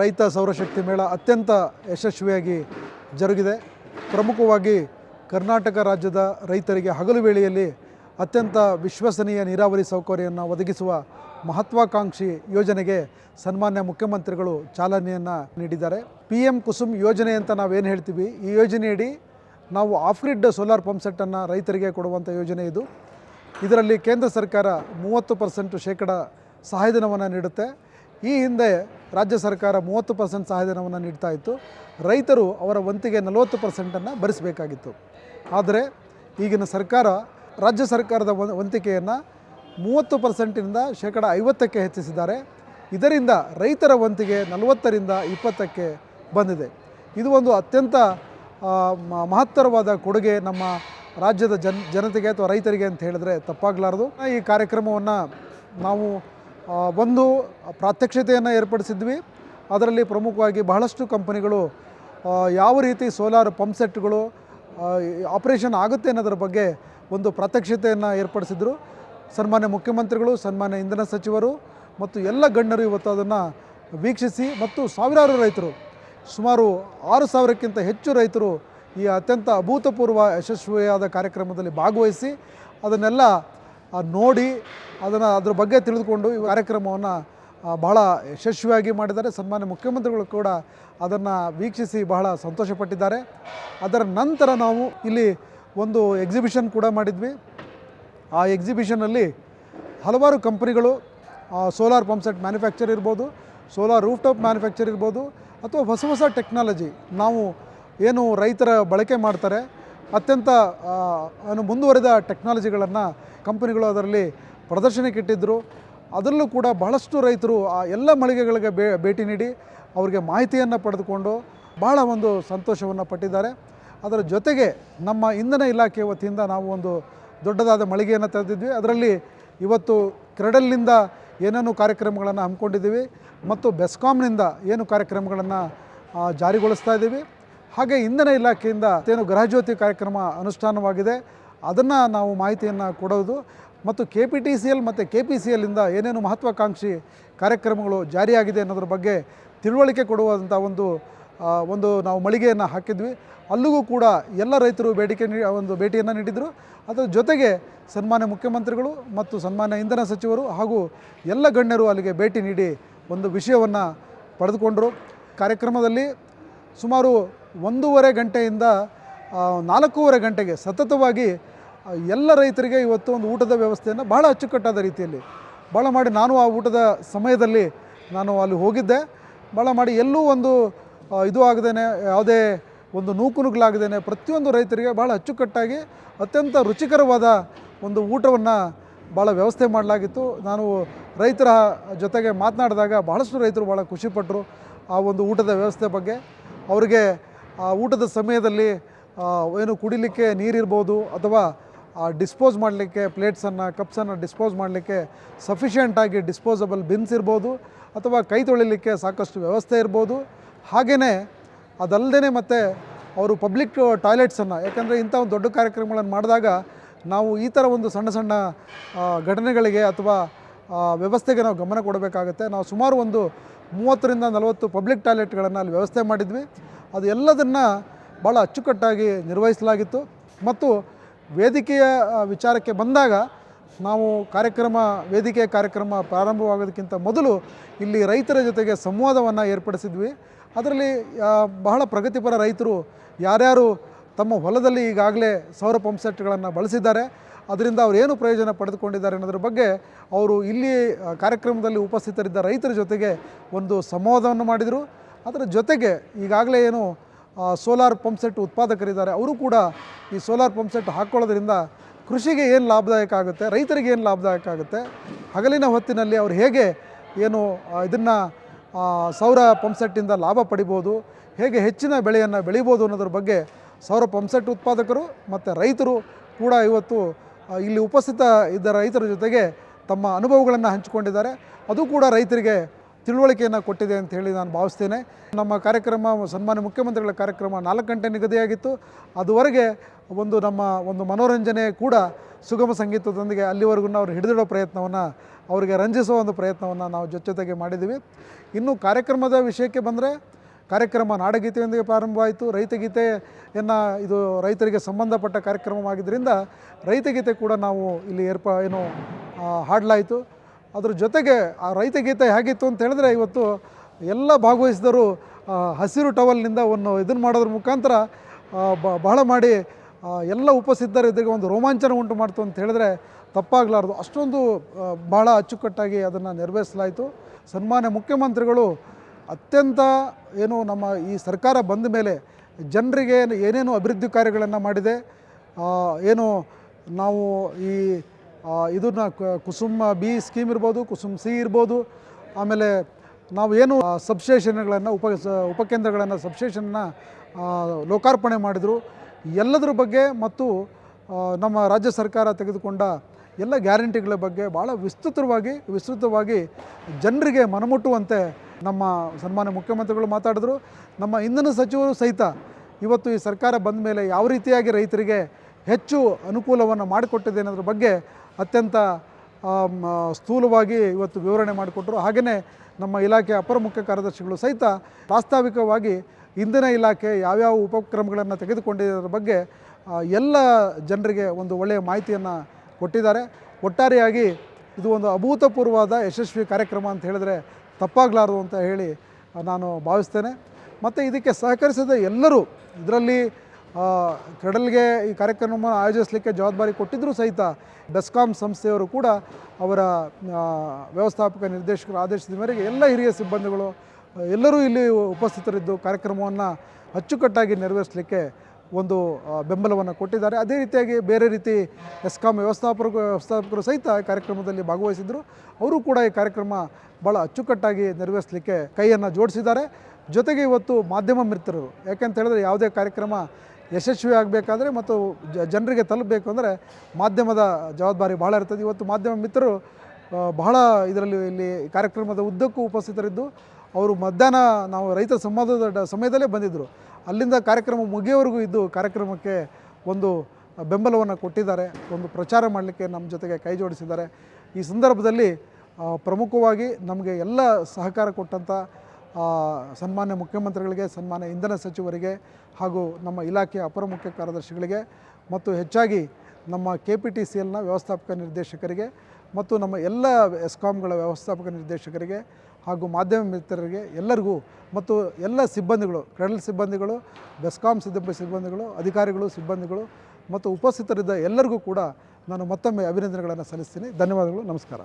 ರೈತ ಸೌರಶಕ್ತಿ ಮೇಳ ಅತ್ಯಂತ ಯಶಸ್ವಿಯಾಗಿ ಜರುಗಿದೆ. ಪ್ರಮುಖವಾಗಿ ಕರ್ನಾಟಕ ರಾಜ್ಯದ ರೈತರಿಗೆ ಹಗಲು ವೇಳೆಯಲ್ಲಿ ಅತ್ಯಂತ ವಿಶ್ವಸನೀಯ ನೀರಾವರಿ ಸೌಕರ್ಯವನ್ನು ಒದಗಿಸುವ ಮಹತ್ವಾಕಾಂಕ್ಷಿ ಯೋಜನೆಗೆ ಸನ್ಮಾನ್ಯ ಮುಖ್ಯಮಂತ್ರಿಗಳು ಚಾಲನೆಯನ್ನು ನೀಡಿದ್ದಾರೆ. ಪಿ ಎಂ ಕುಸುಮ್ ಯೋಜನೆ ಅಂತ ನಾವೇನು ಹೇಳ್ತೀವಿ? ಈ ಯೋಜನೆಯಡಿ ನಾವು ಆಫ್ ಗ್ರಿಡ್ ಸೋಲಾರ್ ಪಂಪ್ ಸೆಟ್ಟನ್ನು ರೈತರಿಗೆ ಕೊಡುವಂಥ ಯೋಜನೆ ಇದು. ಇದರಲ್ಲಿ ಕೇಂದ್ರ ಸರ್ಕಾರ ಮೂವತ್ತು ಪರ್ಸೆಂಟು ಶೇಕಡ ಸಹಾಯಧನವನ್ನು ನೀಡುತ್ತೆ. ಈ ಹಿಂದೆ ರಾಜ್ಯ ಸರ್ಕಾರ ಮೂವತ್ತು ಪರ್ಸೆಂಟ್ ಸಹಾಯಧನವನ್ನು ನೀಡ್ತಾ ಇತ್ತು. ರೈತರು ಅವರ ವಂತಿಗೆ ನಲವತ್ತು ಪರ್ಸೆಂಟನ್ನು ಭರಿಸಬೇಕಾಗಿತ್ತು. ಆದರೆ ಈಗಿನ ಸರ್ಕಾರ, ರಾಜ್ಯ ಸರ್ಕಾರದ ವಂತಿಕೆಯನ್ನು ಮೂವತ್ತು ಪರ್ಸೆಂಟಿನಿಂದ ಶೇಕಡ ಐವತ್ತಕ್ಕೆ ಹೆಚ್ಚಿಸಿದ್ದಾರೆ. ಇದರಿಂದ ರೈತರ ವಂತಿಗೆ ನಲವತ್ತರಿಂದ ಇಪ್ಪತ್ತಕ್ಕೆ ಬಂದಿದೆ. ಇದು ಒಂದು ಅತ್ಯಂತ ಮಹತ್ತರವಾದ ಕೊಡುಗೆ ನಮ್ಮ ರಾಜ್ಯದ ಜನ್, ಜನತೆಗೆ ಅಥವಾ ರೈತರಿಗೆ ಅಂತ ಹೇಳಿದ್ರೆ ತಪ್ಪಾಗಲಾರದು. ಈ ಕಾರ್ಯಕ್ರಮವನ್ನು ನಾವು ಒಂದು ಪ್ರಾತ್ಯಕ್ಷತೆಯನ್ನು ಏರ್ಪಡಿಸಿದ್ವಿ. ಅದರಲ್ಲಿ ಪ್ರಮುಖವಾಗಿ ಬಹಳಷ್ಟು ಕಂಪನಿಗಳು ಯಾವ ರೀತಿ ಸೋಲಾರ್ ಪಂಪ್ ಸೆಟ್ಗಳು ಆಪರೇಷನ್ ಆಗುತ್ತೆ ಅನ್ನೋದ್ರ ಬಗ್ಗೆ ಒಂದು ಪ್ರಾತ್ಯಕ್ಷತೆಯನ್ನು ಏರ್ಪಡಿಸಿದರು. ಸನ್ಮಾನ್ಯ ಮುಖ್ಯಮಂತ್ರಿಗಳು, ಸನ್ಮಾನ್ಯ ಇಂಧನ ಸಚಿವರು ಮತ್ತು ಎಲ್ಲ ಗಣ್ಯರು ಇವತ್ತು ಅದನ್ನು ವೀಕ್ಷಿಸಿ ಮತ್ತು ಸಾವಿರಾರು ರೈತರು, ಸುಮಾರು ಆರು ಸಾವಿರಕ್ಕಿಂತ ಹೆಚ್ಚು ರೈತರು ಈ ಅತ್ಯಂತ ಅಭೂತಪೂರ್ವ ಯಶಸ್ವಿಯಾದ ಕಾರ್ಯಕ್ರಮದಲ್ಲಿ ಭಾಗವಹಿಸಿ ಅದನ್ನೆಲ್ಲ ಆ, ನೋಡಿ ಅದನ್ನು ಅದ್ರ ಬಗ್ಗೆ ತಿಳಿದುಕೊಂಡು ಈ ಕಾರ್ಯಕ್ರಮವನ್ನು ಬಹಳ ಯಶಸ್ವಿಯಾಗಿ ಮಾಡಿದ್ದಾರೆ. ಸನ್ಮಾನ್ಯ ಮುಖ್ಯಮಂತ್ರಿಗಳು ಕೂಡ ಅದನ್ನು ವೀಕ್ಷಿಸಿ ಬಹಳ ಸಂತೋಷಪಟ್ಟಿದ್ದಾರೆ. ಅದರ ನಂತರ ನಾವು ಇಲ್ಲಿ ಒಂದು ಎಕ್ಸಿಬಿಷನ್ ಕೂಡ ಮಾಡಿದ್ವಿ. ಆ ಎಕ್ಸಿಬಿಷನಲ್ಲಿ ಹಲವಾರು ಕಂಪನಿಗಳು ಸೋಲಾರ್ ಪಂಪ್ ಸೆಟ್ ಮ್ಯಾನುಫ್ಯಾಕ್ಚರ್ ಇರ್ಬೋದು ಸೋಲಾರ್ ರೂಫ್ ಟಾಪ್ ಮ್ಯಾನುಫ್ಯಾಕ್ಚರ್ ಇರ್ಬೋದು ಅಥವಾ ಹೊಸ ಹೊಸ ಟೆಕ್ನಾಲಜಿ ನಾವು ಏನು ರೈತರ ಬಳಕೆ ಮಾಡ್ತಾರೆ ಅತ್ಯಂತ ಮುಂದುವರೆದ ಮುಂದುವರಿದ ಟೆಕ್ನಾಲಜಿಗಳನ್ನು ಕಂಪನಿಗಳು ಅದರಲ್ಲಿ ಪ್ರದರ್ಶನಕ್ಕೆ ಇಟ್ಟಿದ್ದರು ಅದರಲ್ಲೂ ಕೂಡ ಬಹಳಷ್ಟು ರೈತರು ಆ ಎಲ್ಲ ಮಳಿಗೆಗಳಿಗೆ ಭೇಟಿ ನೀಡಿ ಅವರಿಗೆ ಮಾಹಿತಿಯನ್ನು ಪಡೆದುಕೊಂಡು ಬಹಳ ಒಂದು ಸಂತೋಷವನ್ನು ಪಟ್ಟಿದ್ದಾರೆ. ಅದರ ಜೊತೆಗೆ ನಮ್ಮ ಇಂಧನ ಇಲಾಖೆ ವತಿಯಿಂದ ನಾವು ಒಂದು ದೊಡ್ಡದಾದ ಮಳಿಗೆಯನ್ನು ತೆರೆದಿದ್ವಿ. ಅದರಲ್ಲಿ ಇವತ್ತು ಕ್ರೆಡಲ್ನಿಂದ ಏನೇನು ಕಾರ್ಯಕ್ರಮಗಳನ್ನು ಹಮ್ಮಿಕೊಂಡಿದ್ದೀವಿ ಮತ್ತು ಬೆಸ್ಕಾಮ್ನಿಂದ ಏನು ಕಾರ್ಯಕ್ರಮಗಳನ್ನು ಜಾರಿಗೊಳಿಸ್ತಾ ಇದ್ದೀವಿ. ಹಾಗೆ ಇಂಧನ ಇಲಾಖೆಯಿಂದ ಏನು ಗೃಹಜ್ಯೋತಿ ಕಾರ್ಯಕ್ರಮ ಅನುಷ್ಠಾನವಾಗಿದೆ. ಅದನ್ನು ನಾವು ಮಾಹಿತಿಯನ್ನು ಕೊಡೋದು ಮತ್ತು K P T C L ಮತ್ತು ಕೆ ಪಿ ಸಿ ಎಲ್ಲಿಂದ ಏನೇನು ಮಹತ್ವಾಕಾಂಕ್ಷಿ ಕಾರ್ಯಕ್ರಮಗಳು ಜಾರಿಯಾಗಿದೆ ಅನ್ನೋದ್ರ ಬಗ್ಗೆ ತಿಳುವಳಿಕೆ ಕೊಡುವಂಥ ಒಂದು ಒಂದು ನಾವು ಮಳಿಗೆಯನ್ನು ಹಾಕಿದ್ವಿ. ಅಲ್ಲಿಗೂ ಕೂಡ ಎಲ್ಲ ರೈತರು ಬೇಡಿಕೆ ನೀ ಒಂದು ಭೇಟಿಯನ್ನು ನೀಡಿದರು. ಅದರ ಜೊತೆಗೆ ಸನ್ಮಾನ್ಯ ಮುಖ್ಯಮಂತ್ರಿಗಳು ಮತ್ತು ಸನ್ಮಾನ್ಯ ಇಂಧನ ಸಚಿವರು ಹಾಗೂ ಎಲ್ಲ ಗಣ್ಯರು ಅಲ್ಲಿಗೆ ಭೇಟಿ ನೀಡಿ ಒಂದು ವಿಷಯವನ್ನು ಪಡೆದುಕೊಂಡರು. ಕಾರ್ಯಕ್ರಮದಲ್ಲಿ ಸುಮಾರು ಒಂದೂವರೆ ಗಂಟೆಯಿಂದ ನಾಲ್ಕೂವರೆ ಗಂಟೆಗೆ ಸತತವಾಗಿ ಎಲ್ಲ ರೈತರಿಗೆ ಇವತ್ತು ಒಂದು ಊಟದ ವ್ಯವಸ್ಥೆಯನ್ನು ಬಹಳ ಅಚ್ಚುಕಟ್ಟಾದ ರೀತಿಯಲ್ಲಿ ಭಾಳ ಮಾಡಿ ನಾನು ಆ ಊಟದ ಸಮಯದಲ್ಲಿ ನಾನು ಅಲ್ಲಿ ಹೋಗಿದ್ದೆ. ಭಾಳ ಮಾಡಿ ಎಲ್ಲೂ ಒಂದು ಇದು ಆಗದೇನೆ, ಯಾವುದೇ ಒಂದು ನೂಕುನುಗ್ಲಾಗದೇನೆ ಪ್ರತಿಯೊಂದು ರೈತರಿಗೆ ಭಾಳ ಅಚ್ಚುಕಟ್ಟಾಗಿ ಅತ್ಯಂತ ರುಚಿಕರವಾದ ಒಂದು ಊಟವನ್ನು ಭಾಳ ವ್ಯವಸ್ಥೆ ಮಾಡಲಾಗಿತ್ತು. ನಾನು ರೈತರ ಜೊತೆಗೆ ಮಾತನಾಡಿದಾಗ ಬಹಳಷ್ಟು ರೈತರು ಭಾಳ ಖುಷಿಪಟ್ಟರು ಆ ಒಂದು ಊಟದ ವ್ಯವಸ್ಥೆ ಬಗ್ಗೆ. ಅವರಿಗೆ ಊಟದ ಸಮಯದಲ್ಲಿ ಏನು ಕುಡಿಲಿಕ್ಕೆ ನೀರಿರ್ಬೋದು ಅಥವಾ ಡಿಸ್ಪೋಸ್ ಮಾಡಲಿಕ್ಕೆ ಪ್ಲೇಟ್ಸನ್ನು ಕಪ್ಸನ್ನು ಡಿಸ್ಪೋಸ್ ಮಾಡಲಿಕ್ಕೆ ಸಫಿಷಿಯೆಂಟಾಗಿ ಡಿಸ್ಪೋಸಬಲ್ ಬಿನ್ಸ್ ಇರ್ಬೋದು ಅಥವಾ ಕೈ ತೊಳಿಲಿಕ್ಕೆ ಸಾಕಷ್ಟು ವ್ಯವಸ್ಥೆ ಇರ್ಬೋದು. ಹಾಗೆಯೇ ಅದಲ್ಲದೆ ಮತ್ತು ಅವರು ಪಬ್ಲಿಕ್ ಟಾಯ್ಲೆಟ್ಸನ್ನು ಯಾಕಂದರೆ ಇಂಥ ಒಂದು ದೊಡ್ಡ ಕಾರ್ಯಕ್ರಮಗಳನ್ನು ಮಾಡಿದಾಗ ನಾವು ಈ ಥರ ಒಂದು ಸಣ್ಣ ಸಣ್ಣ ಘಟನೆಗಳಿಗೆ ಅಥವಾ ವ್ಯವಸ್ಥೆಗೆ ನಾವು ಗಮನ ಕೊಡಬೇಕಾಗುತ್ತೆ. ನಾವು ಸುಮಾರು ಒಂದು ಮೂವತ್ತರಿಂದ ನಲವತ್ತು ಪಬ್ಲಿಕ್ ಟಾಯ್ಲೆಟ್ಗಳನ್ನು ಅಲ್ಲಿ ವ್ಯವಸ್ಥೆ ಮಾಡಿದ್ವಿ. ಅದು ಎಲ್ಲದನ್ನು ಭಾಳ ಅಚ್ಚುಕಟ್ಟಾಗಿ ನಿರ್ವಹಿಸಲಾಗಿತ್ತು. ಮತ್ತು ವೇದಿಕೆಯ ವಿಚಾರಕ್ಕೆ ಬಂದಾಗ ನಾವು ಕಾರ್ಯಕ್ರಮ, ವೇದಿಕೆಯ ಕಾರ್ಯಕ್ರಮ ಪ್ರಾರಂಭವಾಗೋದಕ್ಕಿಂತ ಮೊದಲು ಇಲ್ಲಿ ರೈತರ ಜೊತೆಗೆ ಸಂವಾದವನ್ನು ಏರ್ಪಡಿಸಿದ್ವಿ. ಅದರಲ್ಲಿ ಬಹಳ ಪ್ರಗತಿಪರ ರೈತರು ಯಾರ್ಯಾರು ತಮ್ಮ ಹೊಲದಲ್ಲಿ ಈಗಾಗಲೇ ಸೌರ ಪಂಪ್ ಸೆಟ್ಗಳನ್ನು ಬಳಸಿದ್ದಾರೆ. ಅದರಿಂದ ಅವ್ರು ಏನು ಪ್ರಯೋಜನ ಪಡೆದುಕೊಂಡಿದ್ದಾರೆ ಅನ್ನೋದ್ರ ಬಗ್ಗೆ ಅವರು ಇಲ್ಲಿ ಕಾರ್ಯಕ್ರಮದಲ್ಲಿ ಉಪಸ್ಥಿತರಿದ್ದ ರೈತರ ಜೊತೆಗೆ ಒಂದು ಸಂವಾದವನ್ನು ಮಾಡಿದರು. ಅದರ ಜೊತೆಗೆ ಈಗಾಗಲೇ ಏನು ಸೋಲಾರ್ ಪಂಪ್ ಸೆಟ್ ಉತ್ಪಾದಕರಿದ್ದಾರೆ, ಅವರು ಕೂಡ ಈ ಸೋಲಾರ್ ಪಂಪ್ ಸೆಟ್ ಹಾಕ್ಕೊಳ್ಳೋದ್ರಿಂದ ಕೃಷಿಗೆ ಏನು ಲಾಭದಾಯಕ ಆಗುತ್ತೆ, ರೈತರಿಗೆ ಏನು ಲಾಭದಾಯಕ ಆಗುತ್ತೆ, ಹಗಲಿನ ಹೊತ್ತಿನಲ್ಲಿ ಅವ್ರು ಹೇಗೆ ಏನು ಇದನ್ನು ಸೌರ ಪಂಪ್ ಸೆಟ್ಟಿಂದ ಲಾಭ ಪಡಿಬೋದು, ಹೇಗೆ ಹೆಚ್ಚಿನ ಬೆಳೆಯನ್ನು ಬೆಳಿಬೋದು ಅನ್ನೋದ್ರ ಬಗ್ಗೆ ಸೌರ ಪಂಪ್ ಸೆಟ್ ಉತ್ಪಾದಕರು ಮತ್ತು ರೈತರು ಕೂಡ ಇವತ್ತು ಇಲ್ಲಿ ಉಪಸ್ಥಿತ ಇದ್ದ ರೈತರ ಜೊತೆಗೆ ತಮ್ಮ ಅನುಭವಗಳನ್ನು ಹಂಚಿಕೊಂಡಿದ್ದಾರೆ. ಅದು ಕೂಡ ರೈತರಿಗೆ ತಿಳುವಳಿಕೆಯನ್ನು ಕೊಟ್ಟಿದೆ ಅಂತ ಹೇಳಿ ನಾನು ಭಾವಿಸ್ತೇನೆ. ನಮ್ಮ ಕಾರ್ಯಕ್ರಮ, ಸನ್ಮಾನ್ಯ ಮುಖ್ಯಮಂತ್ರಿಗಳ ಕಾರ್ಯಕ್ರಮ ನಾಲ್ಕು ಗಂಟೆ ನಿಗದಿಯಾಗಿತ್ತು ಅದುವರೆಗೆ ಒಂದು ನಮ್ಮ ಒಂದು ಮನೋರಂಜನೆ ಕೂಡ ಸುಗಮ ಸಂಗೀತದೊಂದಿಗೆ ಅಲ್ಲಿವರೆಗೂ ಅವ್ರು ಹಿಡಿದಿಡೋ ಪ್ರಯತ್ನವನ್ನು, ಅವರಿಗೆ ರಂಜಿಸುವ ಒಂದು ಪ್ರಯತ್ನವನ್ನು ನಾವು ಜೊತೆ ಜೊತೆಗೆ ಮಾಡಿದ್ದೀವಿ. ಇನ್ನು ಕಾರ್ಯಕ್ರಮದ ವಿಷಯಕ್ಕೆ ಬಂದರೆ ಕಾರ್ಯಕ್ರಮ ನಾಡಗೀತೆಯೊಂದಿಗೆ ಪ್ರಾರಂಭವಾಯಿತು. ರೈತಗೀತೆಯನ್ನು ಇದು ರೈತರಿಗೆ ಸಂಬಂಧಪಟ್ಟ ಕಾರ್ಯಕ್ರಮವಾಗಿದ್ದರಿಂದ ರೈತಗೀತೆ ಕೂಡ ನಾವು ಇಲ್ಲಿ ಏರ್ಪ, ಏನು ಹಾಡಲಾಯಿತು. ಅದ್ರ ಜೊತೆಗೆ ಆ ರೈತ ರೈತಗೀತೆ ಹೇಗಿತ್ತು ಅಂತ ಹೇಳಿದ್ರೆ ಇವತ್ತು ಎಲ್ಲ ಭಾಗವಹಿಸಿದರು ಹಸಿರು ಟವಲ್ನಿಂದ ಒಂದು ಇದನ್ನು ಮಾಡೋದ್ರ ಮುಖಾಂತರ ಬಹಳ ಮಾಡಿ ಎಲ್ಲ ಉಪಸ್ಥಿತರ ಇದ್ದಾಗ ಒಂದು ರೋಮಾಂಚನ ಉಂಟು ಮಾಡ್ತು ಅಂತ ಹೇಳಿದ್ರೆ ತಪ್ಪಾಗಲಾರ್ದು. ಅಷ್ಟೊಂದು ಬಹಳ ಅಚ್ಚುಕಟ್ಟಾಗಿ ಅದನ್ನು ನೆರವೇರಿಸಲಾಯಿತು. ಸನ್ಮಾನ್ಯ ಮುಖ್ಯಮಂತ್ರಿಗಳು ಅತ್ಯಂತ ಏನು ನಮ್ಮ ಈ ಸರ್ಕಾರ ಬಂದ ಮೇಲೆ ಜನರಿಗೆ ಏನೇನು ಅಭಿವೃದ್ಧಿ ಕಾರ್ಯಗಳನ್ನು ಮಾಡಿದೆ. ಏನು ನಾವು ಈ ಇದನ್ನು ಕುಸುಮ್ ಬಿ ಸ್ಕೀಮ್ ಇರ್ಬೋದು, ಕುಸುಮ್ ಸಿ ಇರ್ಬೋದು. ಆಮೇಲೆ ನಾವು ಏನು ಸಬ್ಸ್ಟೇಷನ್ಗಳನ್ನು ಉಪ ಉಪಕೇಂದ್ರಗಳನ್ನು, ಸಬ್ಸ್ಟೇಷನ್ನ ಲೋಕಾರ್ಪಣೆ ಮಾಡಿದರು. ಎಲ್ಲದರ ಬಗ್ಗೆ ಮತ್ತು ನಮ್ಮ ರಾಜ್ಯ ಸರ್ಕಾರ ತೆಗೆದುಕೊಂಡ ಎಲ್ಲ ಗ್ಯಾರಂಟಿಗಳ ಬಗ್ಗೆ ಭಾಳ ವಿಸ್ತೃತವಾಗಿ ವಿಸ್ತೃತವಾಗಿ ಜನರಿಗೆ ಮನಮುಟ್ಟುವಂತೆ ನಮ್ಮ ಸನ್ಮಾನ್ಯ ಮುಖ್ಯಮಂತ್ರಿಗಳು ಮಾತಾಡಿದ್ರು. ನಮ್ಮ ಇಂಧನ ಸಚಿವರು ಸಹಿತ ಇವತ್ತು ಈ ಸರ್ಕಾರ ಬಂದ ಮೇಲೆ ಯಾವ ರೀತಿಯಾಗಿ ರೈತರಿಗೆ ಹೆಚ್ಚು ಅನುಕೂಲವನ್ನು ಮಾಡಿಕೊಟ್ಟಿದೆ ಅನ್ನೋದ್ರ ಬಗ್ಗೆ ಅತ್ಯಂತ ಸ್ಥೂಲವಾಗಿ ಇವತ್ತು ವಿವರಣೆ ಮಾಡಿಕೊಟ್ರು ಹಾಗೆಯೇ ನಮ್ಮ ಇಲಾಖೆ ಅಪರ ಮುಖ್ಯ ಕಾರ್ಯದರ್ಶಿಗಳು ಸಹಿತ ವಾಸ್ತಾವಿಕವಾಗಿ ಇಂದಿನ ಇಲಾಖೆ ಯಾವ್ಯಾವ ಉಪಕ್ರಮಗಳನ್ನು ತೆಗೆದುಕೊಂಡಿರೋದ್ರ ಬಗ್ಗೆ ಎಲ್ಲ ಜನರಿಗೆ ಒಂದು ಒಳ್ಳೆಯ ಮಾಹಿತಿಯನ್ನು ಕೊಟ್ಟಿದ್ದಾರೆ. ಒಟ್ಟಾರೆಯಾಗಿ ಇದು ಒಂದು ಅಭೂತಪೂರ್ವವಾದ ಯಶಸ್ವಿ ಕಾರ್ಯಕ್ರಮ ಅಂತ ಹೇಳಿದರೆ ತಪ್ಪಾಗಲಾರದು ಅಂತ ಹೇಳಿ ನಾನು ಭಾವಿಸ್ತೇನೆ. ಮತ್ತು ಇದಕ್ಕೆ ಸಹಕರಿಸಿದ ಎಲ್ಲರೂ, ಇದರಲ್ಲಿ ಆ, ಕಡಲ್ಗೆ ಈ ಕಾರ್ಯಕ್ರಮ ಆಯೋಜಿಸಲಿಕ್ಕೆ ಜವಾಬ್ದಾರಿ ಕೊಟ್ಟಿದ್ದರೂ ಸಹಿತ ಬೆಸ್ಕಾಂ ಸಂಸ್ಥೆಯವರು ಕೂಡ ಅವರ ವ್ಯವಸ್ಥಾಪಕ ನಿರ್ದೇಶಕರ ಆದೇಶದ ಮೇರೆಗೆ ಎಲ್ಲ ಹಿರಿಯ ಸಿಬ್ಬಂದಿಗಳು ಎಲ್ಲರೂ ಇಲ್ಲಿ ಉಪಸ್ಥಿತರಿದ್ದು ಕಾರ್ಯಕ್ರಮವನ್ನು ಅಚ್ಚುಕಟ್ಟಾಗಿ ನೆರವೇರಿಸಲಿಕ್ಕೆ ಒಂದು ಬೆಂಬಲವನ್ನು ಕೊಟ್ಟಿದ್ದಾರೆ. ಅದೇ ರೀತಿಯಾಗಿ ಬೇರೆ ರೀತಿ ಎಸ್ಕಾಂ ವ್ಯವಸ್ಥಾಪಕರು ವ್ಯವಸ್ಥಾಪಕರು ಸಹಿತ ಕಾರ್ಯಕ್ರಮದಲ್ಲಿ ಭಾಗವಹಿಸಿದ್ರು. ಅವರು ಕೂಡ ಈ ಕಾರ್ಯಕ್ರಮ ಭಾಳ ಅಚ್ಚುಕಟ್ಟಾಗಿ ನೆರವೇರಿಸಲಿಕ್ಕೆ ಕೈಯನ್ನು ಜೋಡಿಸಿದ್ದಾರೆ. ಜೊತೆಗೆ ಇವತ್ತು ಮಾಧ್ಯಮ ಮಿತ್ರರು ಯಾಕೆಂತ ಹೇಳಿದ್ರೆ ಯಾವುದೇ ಕಾರ್ಯಕ್ರಮ ಯಶಸ್ವಿ ಆಗಬೇಕಾದ್ರೆ ಮತ್ತು ಜನರಿಗೆ ತಲುಪಬೇಕು ಅಂದರೆ ಮಾಧ್ಯಮದ ಜವಾಬ್ದಾರಿ ಭಾಳ ಇರ್ತದೆ. ಇವತ್ತು ಮಾಧ್ಯಮ ಮಿತ್ರರು ಬಹಳ ಇದರಲ್ಲಿ ಇಲ್ಲಿ ಕಾರ್ಯಕ್ರಮದ ಉದ್ದಕ್ಕೂ ಉಪಸ್ಥಿತರಿದ್ದು, ಅವರು ಮಧ್ಯಾಹ್ನ ನಾವು ರೈತ ಸಂವಾದದ ಸಮಯದಲ್ಲೇ ಬಂದಿದ್ದರು. ಅಲ್ಲಿಂದ ಕಾರ್ಯಕ್ರಮ ಮುಗಿಯೋವರೆಗೂ ಇದ್ದು ಕಾರ್ಯಕ್ರಮಕ್ಕೆ ಒಂದು ಬೆಂಬಲವನ್ನು ಕೊಟ್ಟಿದ್ದಾರೆ, ಒಂದು ಪ್ರಚಾರ ಮಾಡಲಿಕ್ಕೆ ನಮ್ಮ ಜೊತೆಗೆ ಕೈ ಜೋಡಿಸಿದ್ದಾರೆ. ಈ ಸಂದರ್ಭದಲ್ಲಿ ಪ್ರಮುಖವಾಗಿ ನಮಗೆ ಎಲ್ಲ ಸಹಕಾರ ಕೊಟ್ಟಂಥ ಸನ್ಮಾನ್ಯ ಮುಖ್ಯಮಂತ್ರಿಗಳಿಗೆ, ಸನ್ಮಾನ್ಯ ಇಂಧನ ಸಚಿವರಿಗೆ ಹಾಗೂ ನಮ್ಮ ಇಲಾಖೆಯ ಅಪರ ಮುಖ್ಯ ಕಾರ್ಯದರ್ಶಿಗಳಿಗೆ ಮತ್ತು ಹೆಚ್ಚಾಗಿ ನಮ್ಮ ಕೆ ಪಿ ಟಿ ಸಿ ಎಲ್ನ ವ್ಯವಸ್ಥಾಪಕ ನಿರ್ದೇಶಕರಿಗೆ ಮತ್ತು ನಮ್ಮ ಎಲ್ಲ ಎಸ್ಕಾಮ್ಗಳ ವ್ಯವಸ್ಥಾಪಕ ನಿರ್ದೇಶಕರಿಗೆ ಹಾಗೂ ಮಾಧ್ಯಮ ಮಿತ್ರರಿಗೆ ಎಲ್ಲರಿಗೂ ಮತ್ತು ಎಲ್ಲ ಸಿಬ್ಬಂದಿಗಳು, ಕ್ರೆಡಲ್ ಸಿಬ್ಬಂದಿಗಳು ಬೆಸ್ಕಾಮ್ ಸಿಬ್ಬ ಸಿಬ್ಬಂದಿಗಳು, ಅಧಿಕಾರಿಗಳು, ಸಿಬ್ಬಂದಿಗಳು ಮತ್ತು ಉಪಸ್ಥಿತರಿದ್ದ ಎಲ್ಲರಿಗೂ ಕೂಡ ನಾನು ಮತ್ತೊಮ್ಮೆ ಅಭಿನಂದನೆಗಳನ್ನು ಸಲ್ಲಿಸ್ತೀನಿ. ಧನ್ಯವಾದಗಳು. ನಮಸ್ಕಾರ.